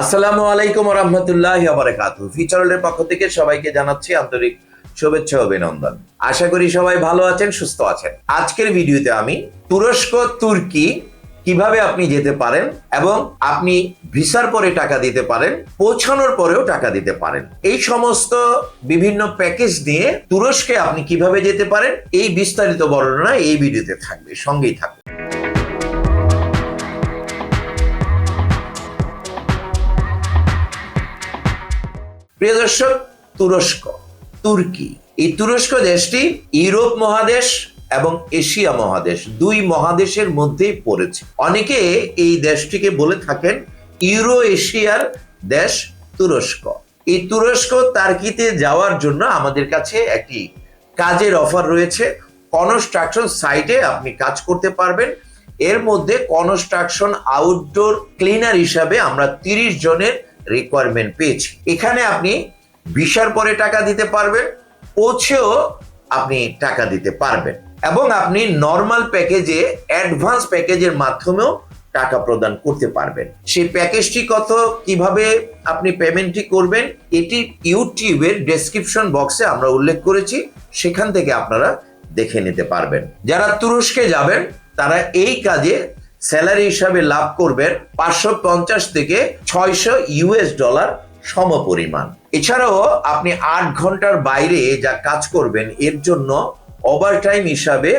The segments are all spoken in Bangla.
আসসালামু আলাইকুম রহমতুল্লাহ বারাকাতু ফিচারলের পক্ষ থেকে সবাইকে জানাচ্ছি আন্তরিক শুভেচ্ছা অভিনন্দন। আশা করি সবাই ভালো আছেন, সুস্থ আছেন। আজকের ভিডিওতে আমি তুরস্ক, তুর্কি কীভাবে আপনি যেতে পারেন এবং আপনি ভিসার পরে টাকা দিতে পারেন, পৌঁছানোর পরেও টাকা দিতে পারেন। এই সমস্ত বিভিন্ন প্যাকেজ নিয়ে তুরস্কে আপনি কীভাবে যেতে পারেন, এই বিস্তারিত বর্ণনা এই ভিডিওতে থাকবে, সঙ্গেই থাকবে। প্রিয় দর্শক, তুরস্ক, তুর্কি। এই তুরস্ক দেশটি ইউরোপ মহাদেশ এবং এশিয়া মহাদেশ দুই মহাদেশের মধ্যেই পড়েছে। অনেকে এই দেশটিকে বলে থাকেন ইউরো এশিয়ার দেশ তুরস্ক। এই তুরস্ক তার্কিতে যাওয়ার জন্য আমাদের কাছে একটি কাজের অফার রয়েছে। কনস্ট্রাকশন সাইটে আপনি কাজ করতে পারবেন। এর মধ্যে কনস্ট্রাকশন আউটডোর ক্লিনার হিসাবে আমরা তিরিশ জনের রিকোয়ারমেন্ট পেয়েছি। এখানে আপনি ভিসার পরে টাকা দিতে পারবেন পৌঁছেও আপনি টাকা দিতে পারবেন। এবং আপনি নর্মাল প্যাকেজে অ্যাডভান্স প্যাকেজের মাধ্যমেও টাকা প্রদান করতে পারবেন। সেই প্যাকেজটি কত, কীভাবে আপনি পেমেন্টটি করবেন, এটি ইউটিউবের ডেসক্রিপশন বক্সে আমরা উল্লেখ করেছি। সেখান থেকে আপনারা দেখে নিতে পারবেন। যারা তুরস্কে যাবেন তারা এই কাজে স্যালারি হিসাবে লাভ করবেন পাঁচশো পঞ্চাশ থেকে ছয়শো ইউএস ডলার সমপরিমাণ। এছাড়াও আপনি আট ঘণ্টার বাইরে যা কাজ করবেন, এর জন্য ওভারটাইম হিসাবে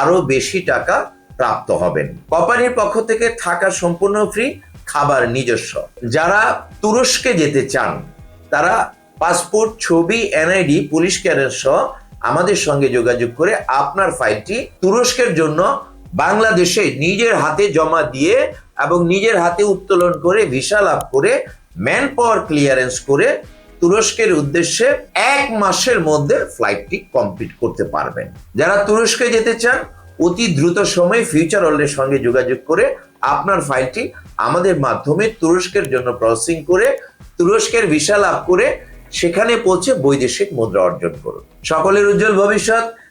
আরও বেশি টাকা প্রাপ্ত হবেন। কোম্পানির পক্ষ থেকে থাকা সম্পূর্ণ ফ্রি খাবার নিজস্ব। যারা তুরস্কে যেতে চান, তারা পাসপোর্ট ছবি এনআইডি পুলিশ ক্যারেন্স সহ আমাদের সঙ্গে যোগাযোগ করে আপনার ফাইলটি তুরস্কের জন্য বাংলাদেশে নিজের হাতে জমা দিয়ে এবং নিজের হাতে উত্তোলন করে, ভিসা লাভ করে ম্যান পাওয়ার ক্লিয়ারেন্স করে তুরস্কের উদ্দেশ্যে এক মাসের মধ্যে ফ্লাইটটি কমপ্লিট করতে পারবেন। যারা তুরস্কে যেতে চান, অতি দ্রুত সময়ে ফিউচার ওয়ার্ল্ডের সঙ্গে যোগাযোগ করে আপনার ফাইলটি আমাদের মাধ্যমে তুরস্কের জন্য প্রসেসিং করে, তুরস্কের ভিসা লাভ করে, সেখানে পৌঁছে বৈদেশিক মুদ্রা অর্জন করুন। সকলের উজ্জ্বল ভবিষ্যৎ।